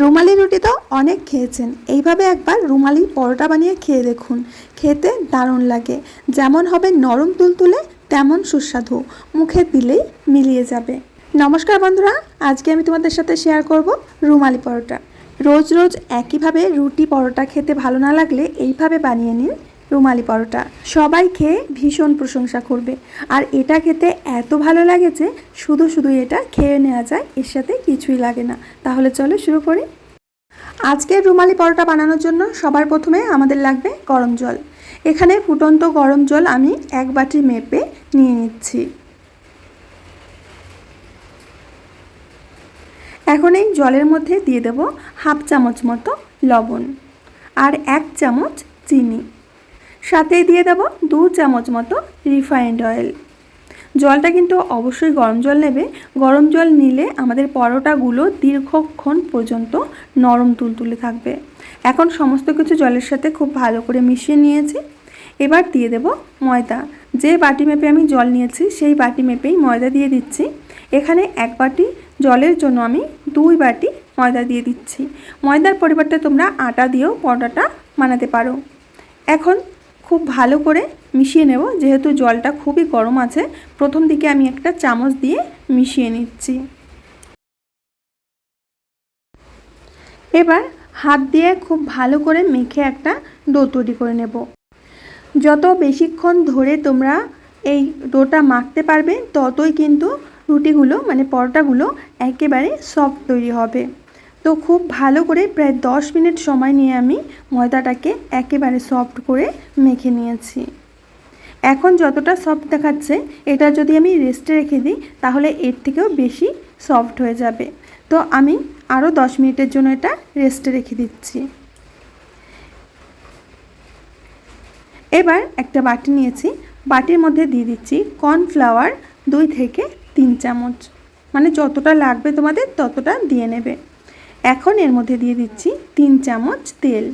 রুমালি রুটি তো অনেক খেয়েছেন। এইভাবে একবার রুমালি পরোটা বানিয়ে খেয়ে দেখুন। খেতে দারুণ লাগে। যেমন হবে নরম তুলতুলে, তেমন সুস্বাদু। মুখে দিলেই মিলিয়ে যাবে। নমস্কার বন্ধুরা, আজকে আমি তোমাদের সাথে শেয়ার করব রুমালি পরোটা। রোজ রোজ একইভাবে রুটি পরোটা খেতে ভালো না লাগলে এইভাবে বানিয়ে নিন। রুমালি পরোটা। সবাই খেয়ে ভীষণ প্রশংসা করবে। আর এটা খেতে এত ভালো লাগে যে শুধু শুধু এটা খেয়ে নেওয়া যায়, এর সাথে কিছুই লাগে না। তাহলে চলো শুরু করি। আজকের রুমালি পরোটা বানানোর জন্য সবার প্রথমে আমাদের লাগবে গরম জল। এখানে ফুটন্ত গরম জল আমি এক বাটি মেপে নিয়ে নিচ্ছি। এখন এই জলের মধ্যে দিয়ে দেব হাফ চামচ মতো লবণ আর এক চামচ চিনি। সাথে দিয়ে দেব দু চামচ মতো রিফাইন্ড অয়েল। জলটা কিন্তু অবশ্যই গরম জল নেবে। গরম জল নিলে আমাদের পরোটাগুলো দীর্ঘক্ষণ পর্যন্ত নরম তুলতুলে থাকবে। এখন সমস্ত কিছু জলের সাথে খুব ভালো করে মিশিয়ে নিয়েছি। এবার দিয়ে দেব ময়দা। যে বাটি মেপে আমি জল নিয়েছি, সেই বাটি মেপেই ময়দা দিয়ে দিচ্ছি। এখানে এক বাটি জলের জন্য আমি দুই বাটি ময়দা দিয়ে দিচ্ছি। ময়দার পরিবর্তে তোমরা আটা দিয়েও পরোটাটা বানাতে পারো। এখন খুব ভালো করে মিশিয়ে নেব। যেহেতু জলটা খুবই গরম আছে, প্রথম দিকে আমি একটা চামচ দিয়ে মিশিয়ে নিচ্ছি। এবার হাত দিয়ে খুব ভালো করে মেখে একটা ডো তৈরি করে নেব। যত বেশিক্ষণ ধরে তোমরা এই ডোটা মাখতে পারবে, ততই কিন্তু রুটিগুলো মানে পরোটাগুলো একেবারে সফট তৈরি হবে। তো খুব ভালো করে প্রায় দশ মিনিট সময় নিয়ে আমি ময়দাটাকে একেবারে সফট করে মেখে নিয়েছি। এখন যতটা সফট দেখাচ্ছে, এটা যদি আমি রেস্টে রেখে দিই, তাহলে এর থেকেও বেশি সফট হয়ে যাবে। তো আমি আরও দশ মিনিটের জন্য এটা রেস্টে রেখে দিচ্ছি। এবার একটা বাটি নিয়েছি। বাটির মধ্যে দিয়ে দিচ্ছি কর্নফ্লাওয়ার দুই থেকে তিন চামচ। মানে যতটা লাগবে তোমাদের ততটা দিয়ে নেবে। এখন এর মধ্যে দিয়ে দিচ্ছি তিন চামচ তেল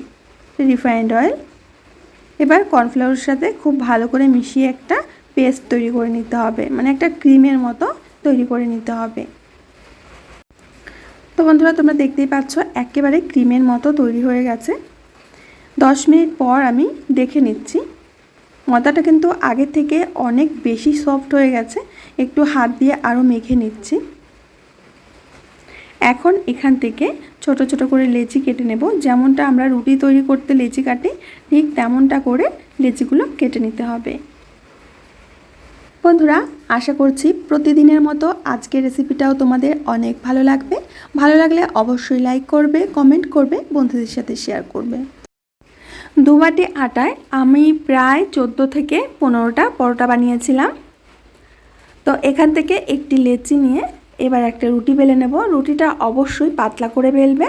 রিফাইন্ড অয়েল এবার কর্নফ্লাওয়ারের সাথে খুব ভালো করে মিশিয়ে একটা পেস্ট তৈরি করে নিতে হবে মানে একটা ক্রিমের মতো তৈরি করে নিতে হবে। তো বন্ধুরা, তোমরা দেখতেই পাচ্ছ একেবারে ক্রিমের মতো তৈরি হয়ে গেছে। দশ মিনিট পর আমি দেখে নিচ্ছি। ময়দাটা কিন্তু আগে থেকে অনেক বেশি সফট হয়ে গেছে। একটু হাত দিয়ে আরও মেখে নিচ্ছি। এখন এখান থেকে ছোট ছোট করে লেচি কেটে নেব। যেমনটা আমরা রুটি তৈরি করতে লেচি কাটি, ঠিক তেমনটা করে লেচিগুলো কেটে নিতে হবে। বন্ধুরা, আশা করছি প্রতিদিনের মতো আজকের রেসিপিটাও তোমাদের অনেক ভালো লাগবে। ভালো লাগলে অবশ্যই লাইক করবে, কমেন্ট করবে, বন্ধুদের সাথে শেয়ার করবে। দু বাটি আটায় আমি প্রায় চোদ্দ থেকে পনেরোটা পরোটা বানিয়েছিলাম। তো এখান থেকে একটি লেচি নিয়ে এবার একটা রুটি বেলে নেব। রুটিটা অবশ্যই পাতলা করে বেলবে।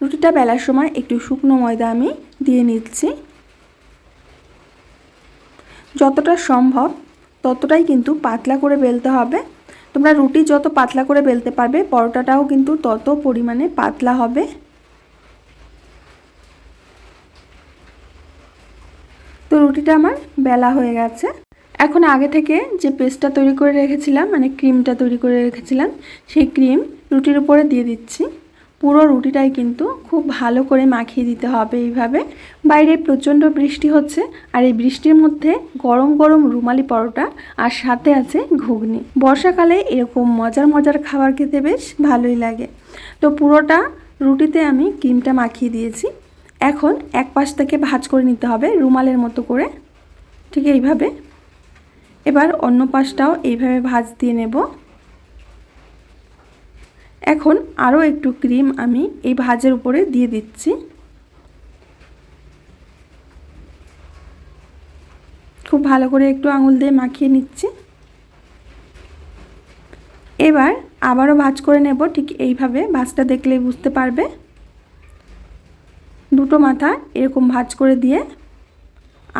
রুটিটা বেলার সময় একটু শুকনো ময়দা আমি দিয়ে নিচ্ছি। যতটা সম্ভব ততটাই কিন্তু পাতলা করে বেলতে হবে। তোমরা রুটি যত পাতলা করে বেলতে পারবে, পরোটাটাও কিন্তু তত পরিমাণে পাতলা হবে। তো রুটিটা আমার বেলা হয়ে গেছে। এখন আগে থেকে যে পেস্টটা তৈরি করে রেখেছিলাম মানে ক্রিমটা তৈরি করে রেখেছিলাম, সেই ক্রিম রুটির উপরে দিয়ে দিচ্ছি। পুরো রুটিটাই কিন্তু খুব ভালো করে মাখিয়ে দিতে হবে এইভাবে। বাইরে প্রচণ্ড বৃষ্টি হচ্ছে আর এই বৃষ্টির মধ্যে গরম গরম রুমালি পরোটা আর সাথে আছে ঘুগনি। বর্ষাকালে এরকম মজার মজার খাবার খেতে বেশ ভালোই লাগে। তো পুরোটা রুটিতে আমি ক্রিমটা মাখিয়ে দিয়েছি। এখন এক পাশ থেকে ভাজ করে নিতে হবে রুমালের মতো করে। ঠিক এইভাবে। এবার অন্য পাশটাও এইভাবে ভাজ দিয়ে নেব। এখন আরও একটু ক্রিম আমি এই ভাজের উপরে দিয়ে দিচ্ছি। খুব ভালো করে একটু আঙুল দিয়ে মাখিয়ে নিচ্ছি। এবার আবারও ভাজ করে নেব, ঠিক এইভাবে। ভাজটা দেখলেই বুঝতে পারবে। দুটো মাথা এরকম ভাজ করে দিয়ে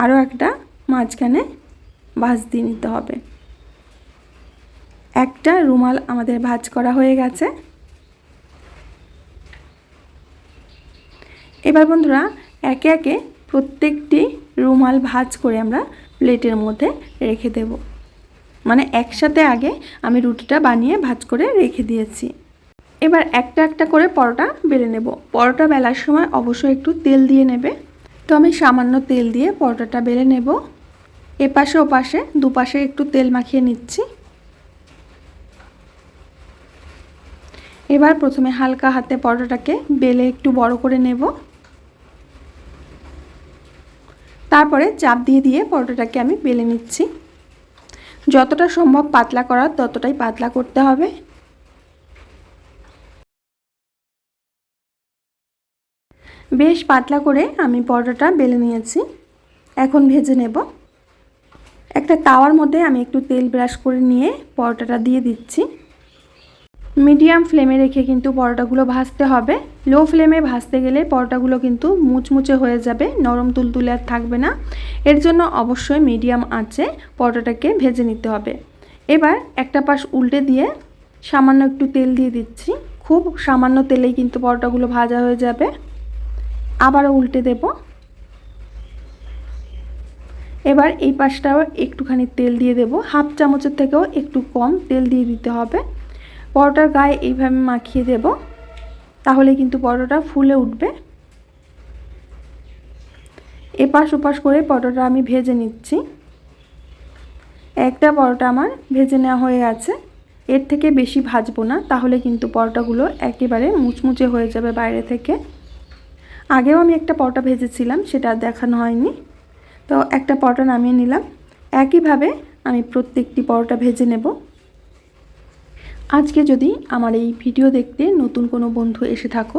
আরও একটা মাঝখানে ভাজ দিয়ে নিতে হবে। একটা রুমাল আমাদের ভাজ করা হয়ে গেছে। এবার বন্ধুরা, একে একে প্রত্যেকটি রুমাল ভাজ করে আমরা প্লেটের মধ্যে রেখে দেব। মানে একসাথে আগে আমি রুটিটা বানিয়ে ভাজ করে রেখে দিয়েছি। এবার একটা একটা করে পরোটা বেলে নেব। পরোটা বেলার সময় অবশ্যই একটু তেল দিয়ে নেবে। তো আমি সামান্য তেল দিয়ে পরোটাটা বেলে নেব। এপাশে, ওপাশে, দুপাশে একটু তেল মাখিয়ে নিচ্ছি। এবার প্রথমে হালকা হাতে পরোটাটাকে বেলে একটু বড় করে নেব। তারপরে চাপ দিয়ে দিয়ে পরোটাটাকে আমি বেলে নিচ্ছি। যতটা সম্ভব পাতলা করার, ততটাই পাতলা করতে হবে। বেশ পাতলা করে আমি পরোটাটা বেলে নিয়েছি। এখন ভেজে নেব। একটা তাওয়ার মধ্যে আমি একটু তেল ব্রাশ করে নিয়ে পরোটাটা দিয়ে দিচ্ছি। মিডিয়াম ফ্লেমে রেখে কিন্তু পরোটাগুলো ভাজতে হবে। লো ফ্লেমে ভাজতে গেলে পরোটাগুলো কিন্তু মুচমুচে হয়ে যাবে, নরম তুলতুলে আর থাকবে না। এর জন্য অবশ্যই মিডিয়াম আঁচে পরোটাটাকে ভেজে নিতে হবে। এবার একটা পাশ উল্টে দিয়ে সামান্য একটু তেল দিয়ে দিচ্ছি। খুব সামান্য তেলেই কিন্তু পরোটাগুলো ভাজা হয়ে যাবে। আবারও উল্টে দেব। এবার এই পাশটাও একটুখানি তেল দিয়ে দেব। হাফ চামচের থেকেও একটু কম তেল দিয়ে দিতে হবে। পরোটার গায়ে এইভাবে মাখিয়ে দেব, তাহলে কিন্তু পরোটা ফুলে উঠবে। এপাশ ওপাশ করে পরোটা আমি ভেজে নিচ্ছি। একটা পরোটা আমার ভেজে নেওয়া হয়ে গেছে। এর থেকে বেশি ভাজবো না, তাহলে কিন্তু পরোটাগুলো একেবারে মুচমুচে হয়ে যাবে বাইরে থেকে। আগেও আমি একটা পরোটা ভেজেছিলাম, সেটা দেখানো হয়নি। তো একটা পরোটা নামিয়ে নিলাম। একইভাবে আমি প্রত্যেকটি পরোটা ভেজে নেব। আজকে যদি আমার এই ভিডিও দেখতে নতুন কোনো বন্ধু এসে থাকো,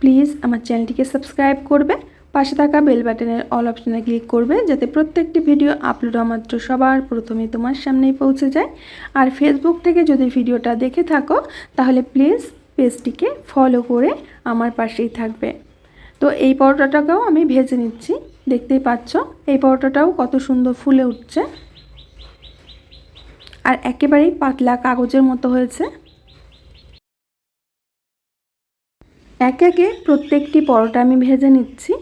প্লিজ আমার চ্যানেলটিকে সাবস্ক্রাইব করবে। পাশে থাকা বেল বাটনের অল অপশানে ক্লিক করবে, যাতে প্রত্যেকটি ভিডিও আপলোড মাত্র সবার প্রথমে তোমার সামনেই পৌঁছে যায়। আর ফেসবুক থেকে যদি ভিডিওটা দেখে থাকো, তাহলে প্লিজ পেজটিকে ফলো করে আমার পাশেই থাকবে। তো এই পরোটাটাকেও আমি ভেজে নিচ্ছি। দেখতেই পাচ্ছ, এই পরোটাটাও কত সুন্দর ফুলে উঠছে। আর একেবারেই পাতলা কাগজের মতো হয়েছে। একে একে প্রত্যেকটি পরোটা আমি ভেজে নিচ্ছি।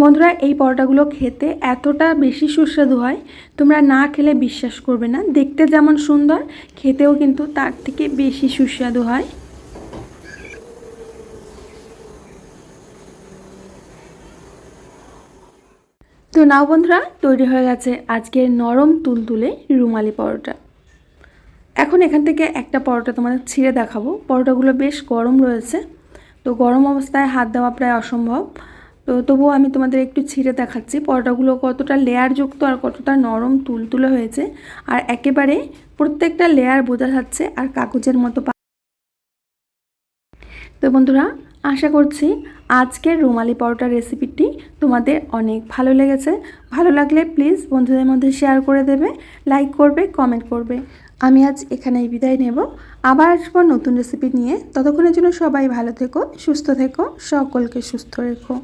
বন্ধুরা, এই পরোটাগুলো খেতে এতটা বেশি সুস্বাদু হয়, তোমরা না খেলে বিশ্বাস করবে না। দেখতে যেমন সুন্দর, খেতেও কিন্তু তার থেকে বেশি সুস্বাদু হয়। তো নাও বন্ধুরা, তৈরি হয়ে গেছে আজকের নরম তুলতুলে রুমালি পরোটা। এখন এখান থেকে একটা পরোটা তোমাদের ছিঁড়ে দেখাবো। পরোটাগুলো বেশ গরম রয়েছে, তো গরম অবস্থায় হাত দেওয়া প্রায় অসম্ভব। তো তবুও আমি তোমাদের একটু ছিঁড়ে দেখাচ্ছি, পরোটাগুলো কতটা লেয়ারযুক্ত আর কতটা নরম তুলতুলে হয়েছে। আর একেবারে প্রত্যেকটা লেয়ার বোঝা যাচ্ছে আর কাগজের মতো তো বন্ধুরা, আশা করছি আজকের রুমালি পরোটার রেসিপিটি তোমাদের অনেক ভালো লেগেছে। ভালো লাগলে প্লিজ বন্ধুদের মধ্যে শেয়ার করে দেবে, লাইক করবে, কমেন্ট করবে। আমি আজ এখানেই বিদায় নেব। আবার আসব নতুন রেসিপি নিয়ে। ততক্ষণের জন্য সবাই ভালো থেকো, সুস্থ থেকো, সকলকে সুস্থ রেখো।